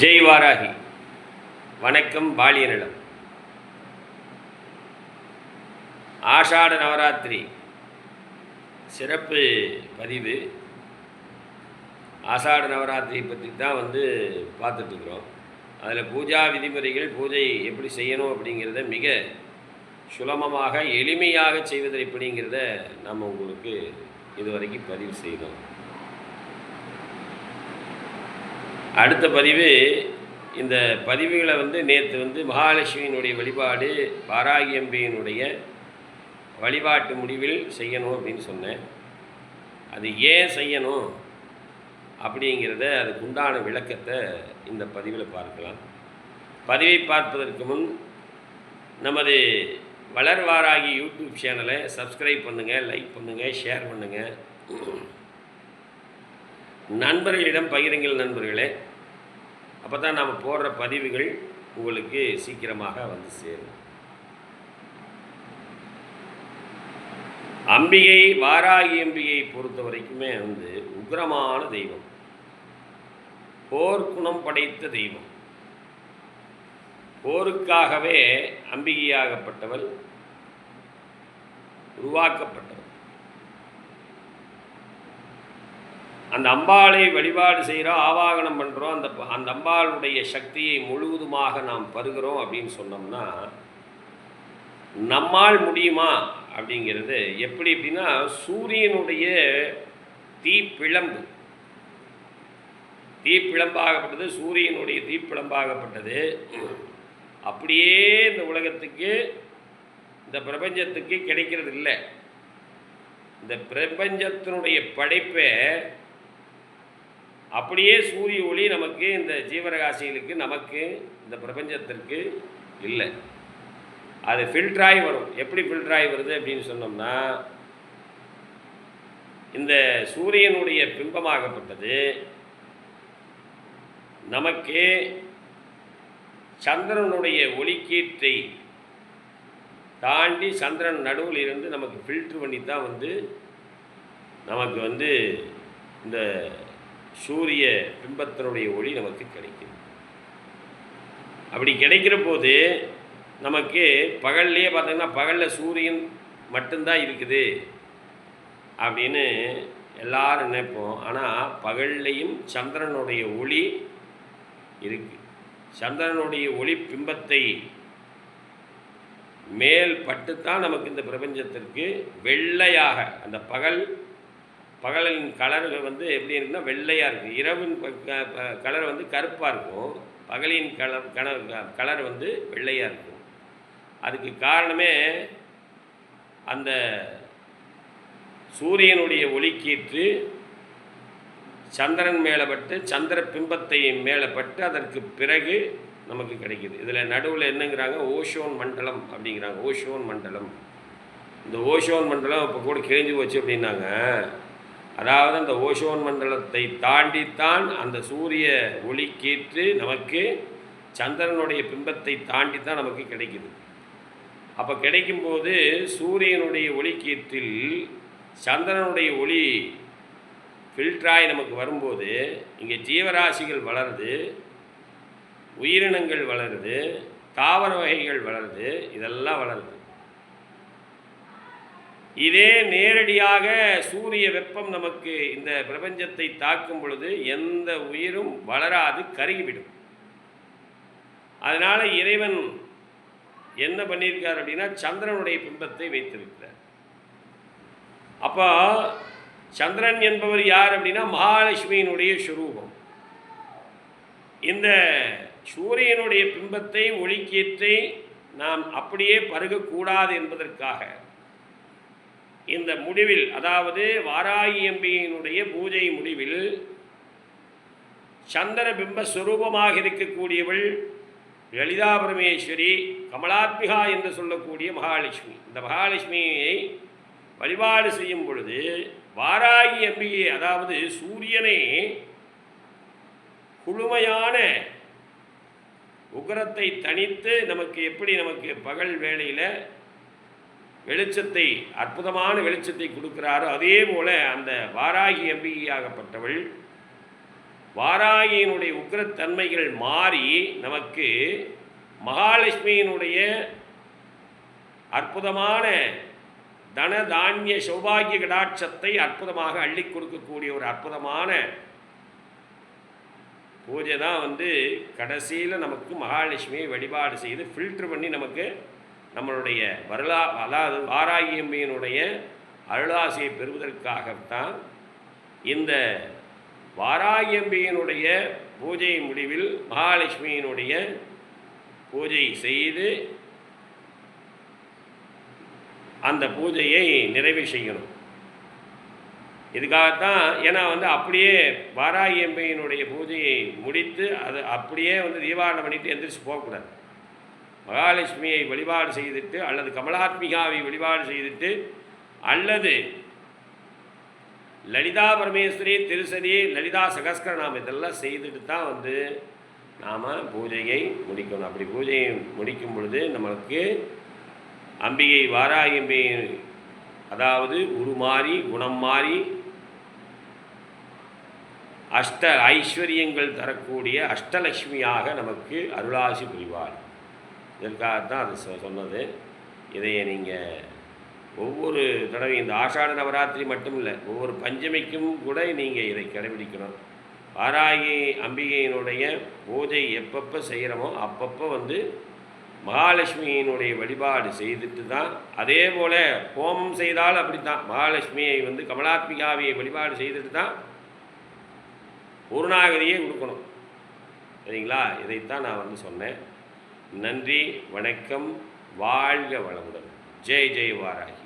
ஜெய் வாராகி. வணக்கம் பாலிய நிலம் ஆஷாட நவராத்திரி. சிறப்பு பதிவு. ஆஷாட நவராத்திரி பற்றி தான் வந்து பார்த்துட்ருக்குறோம் அதில் பூஜா விதிமுறைகள் பூஜை எப்படி செய்யணும் அப்படிங்கிறத மிக சுலபமாக எளிமையாக செய்வது எப்படிங்கிறத நம்ம உங்களுக்கு இதுவரைக்கும் பதிவு செய்தோம். அடுத்த பதிவு இந்த பதிவுகளை வந்து நேற்று வந்து மகாலட்சுமியினுடைய வழிபாடு பாராகியம்பியினுடைய வழிபாட்டு முடிவில் செய்யணும் அப்படின்னு சொன்னேன். அது ஏன் செய்யணும் அப்படிங்கிறத அதுக்கு உண்டான விளக்கத்தை இந்த பதிவில் பார்க்கலாம். பதிவை பார்ப்பதற்கு முன் நமது வளர்வாராகி யூடியூப் சேனலை சப்ஸ்கிரைப் பண்ணுங்கள் லைக் பண்ணுங்கள் ஷேர் பண்ணுங்கள் நண்பர்களிடம் பகிருங்கள் நண்பர்களே. அப்போ தான் நாம் போடுற பதிவுகள் உங்களுக்கு சீக்கிரமாக வந்து சேரும். அம்பிகை வாராகி அம்பிகையை பொறுத்த வரைக்குமே வந்து உக்ரமான தெய்வம். போர்க்குணம் படைத்த தெய்வம். போருக்காகவே அம்பிகையாகப்பட்டவள் உருவாக்கப்பட்டவள். அந்த அம்பாளை வழிபாடு செய்கிறோம் ஆவாகனம் பண்ணுறோம் அந்த அந்த அம்பாளுடைய சக்தியை முழுவதுமாக நாம் பருகிறோம் அப்படின்னு சொன்னோம்னா நம்மால் முடியுமா அப்படிங்கிறது எப்படி அப்படின்னா சூரியனுடைய தீப்பிழம்பு தீப்பிழம்பாகப்பட்டது சூரியனுடைய தீப்பிழம்பாகப்பட்டது அப்படியே இந்த உலகத்துக்கு இந்த பிரபஞ்சத்துக்கு கிடைக்கிறது இல்லை இந்த பிரபஞ்சத்தினுடைய படைப்பை அப்படியே சூரிய ஒளி நமக்கு இந்த ஜீவரகாசிகளுக்கு நமக்கு இந்த பிரபஞ்சத்திற்கு இல்லை. அது ஃபில்டராகி வரும். எப்படி ஃபில்டராகி வருது அப்படின்னு சொன்னோம்னா இந்த சூரியனுடைய பிம்பமாகப்பட்டது நமக்கு சந்திரனுடைய ஒளிக்கீற்றை தாண்டி சந்திரன் நடுவில் இருந்து நமக்கு ஃபில்ட்ரு பண்ணி தான் வந்து நமக்கு வந்து இந்த சூரிய பிம்பத்தினுடைய ஒளி நமக்கு கிடைக்கும். அப்படி கிடைக்கிற போது நமக்கு பகல்லையே பார்த்தீங்கன்னா பகலில் சூரியன் மட்டும்தான் இருக்குது அப்படின்னு எல்லாரும் நினைப்போம். ஆனால் பகல்லையும் சந்திரனுடைய ஒளி இருக்குது சந்திரனுடைய ஒளி பிம்பத்தை மேல் பட்டுத்தான் நமக்கு இந்த பிரபஞ்சத்திற்கு வெள்ளையாக அந்த பகல் பகலின் கலர்கள் வந்து எப்படி இருக்குன்னா வெள்ளையாக இருக்கும் இரவின் கலர் வந்து கருப்பாக இருக்கும். பகலின் கலர் கலர் கலர் வந்து வெள்ளையாக இருக்கும். அதுக்கு காரணமே அந்த சூரியனுடைய ஒளிக்கீற்று சந்திரன் மேலே பட்டு சந்திர பிம்பத்தை மேலே பட்டு அதற்கு பிறகு நமக்கு கிடைக்கிது. இதில் நடுவில் என்னங்கிறாங்க? ஓஷோன் மண்டலம் அப்படிங்கிறாங்க. ஓஷோன் மண்டலம். இந்த ஓஷோன் மண்டலம் இப்போ கூட கிழிஞ்சு போச்சு அப்படின்னாங்க. அதாவது அந்த ஓஷோன் மண்டலத்தை தாண்டித்தான் அந்த சூரிய ஒளி கேற்று நமக்கு சந்திரனுடைய பிம்பத்தை தாண்டி தான் நமக்கு கிடைக்குது. அப்போ கிடைக்கும்போது சூரியனுடைய ஒளிக்கீற்றில் சந்திரனுடைய ஒளி ஃபில்ட்ராய் நமக்கு வரும்போது இங்கே ஜீவராசிகள் வளருது உயிரினங்கள் வளருது தாவர வகைகள் வளருது இதெல்லாம் வளருது. இதே நேரடியாக சூரிய வெப்பம் நமக்கு இந்த பிரபஞ்சத்தை தாக்கும் பொழுது எந்த உயிரும் வளராது கருகிவிடும். அதனால் இறைவன் என்ன பண்ணியிருக்கார் அப்படின்னா சந்திரனுடைய பிம்பத்தை வைத்திருக்கிறார். அப்போ சந்திரன் என்பவர் யார் அப்படின்னா மகாலட்சுமியினுடைய சுரூபம். இந்த சூரியனுடைய பிம்பத்தை ஒளிக்கீற்றை நாம் அப்படியே பருகக்கூடாது என்பதற்காக இந்த முடிவில் அதாவது வாராகி எம்பியினுடைய பூஜை முடிவில் சந்திர பிம்ப சுரூபமாக இருக்கக்கூடியவள் லலிதா பரமேஸ்வரி கமலாத்மிகா என்று சொல்லக்கூடிய மகாலட்சுமி. இந்த மகாலட்சுமியை வழிபாடு செய்யும் பொழுது வாராகி அம்பிகை அதாவது சூரியனை குழுமையான உகரத்தை தனித்து நமக்கு எப்படி நமக்கு பகல் வேளையில் வெளிச்சத்தை அற்புதமான வெளிச்சத்தை கொடுக்கிறாரோ அதே போல அந்த வாராகி அம்பிகையாகப்பட்டவள் வாராகியினுடைய உக்ரத்தன்மைகள் மாறி நமக்கு மகாலட்சுமியினுடைய அற்புதமான தன தானிய சௌபாகிய கடாட்சத்தை அற்புதமாக அள்ளி கொடுக்கக்கூடிய ஒரு அற்புதமான பூஜை தான் வந்து கடைசியில் நமக்கு மகாலட்சுமியை வழிபாடு செய்து ஃபில்ட்ரு பண்ணி நமக்கு நம்மளுடைய வரலா அதாவது வாராகியம்மையினுடைய அருளாசியை பெறுவதற்காகத்தான் இந்த வாராகியம்பியினுடைய பூஜை முடிவில் மகாலட்சுமியினுடைய பூஜை செய்து அந்த பூஜையை நிறைவு செய்யணும். இதுக்காகத்தான் ஏன்னா வந்து அப்படியே வாராகி அம்பையினுடைய பூஜையை முடித்து அது அப்படியே வந்து தீபாவளி பண்ணிட்டு எந்திரிச்சு போகக்கூடாது. மகாலட்சுமியை வழிபாடு செய்துட்டு அல்லது கமலாத்மிகாவை வழிபாடு செய்துட்டு அல்லது லலிதா பரமேஸ்வரி திருசதி லலிதா சகஸ்கரநாமம் இதெல்லாம் செய்துட்டு தான் வந்து நாம் பூஜையை முடிக்கணும். அப்படி பூஜையை முடிக்கும் பொழுது நம்மளுக்கு அம்பிகை வாராகி அதாவது உருமாறி குணம் மாறி அஷ்ட ஐஸ்வர்யங்கள் தரக்கூடிய அஷ்டலட்சுமியாக நமக்கு அருளாசி புரிவார் இதற்காகத்தான் அது சொ- சொன்னது. இதையை நீங்கள் ஒவ்வொரு தடவை இந்த ஆஷாட நவராத்திரி மட்டும் இல்லை ஒவ்வொரு பஞ்சமிக்கும் கூட நீங்கள் இதை கடைபிடிக்கணும். வாராகி அம்பிகையினுடைய பூஜை எப்பப்போ செய்கிறோமோ அப்பப்போ வந்து மகாலட்சுமியினுடைய வழிபாடு செய்துட்டு தான் அதே போல் ஹோமம் செய்தால் அப்படித்தான். மகாலட்சுமியை வந்து கமலாத்மிகாவியை வழிபாடு செய்துட்டு தான் பூர்ணாகதியை கொடுக்கணும் சரிங்களா? இதைத்தான் நான் வந்து சொன்னேன். நன்றி வணக்கம் வாழ்க வளமுடன். ஜெய் ஜெய் வாராய்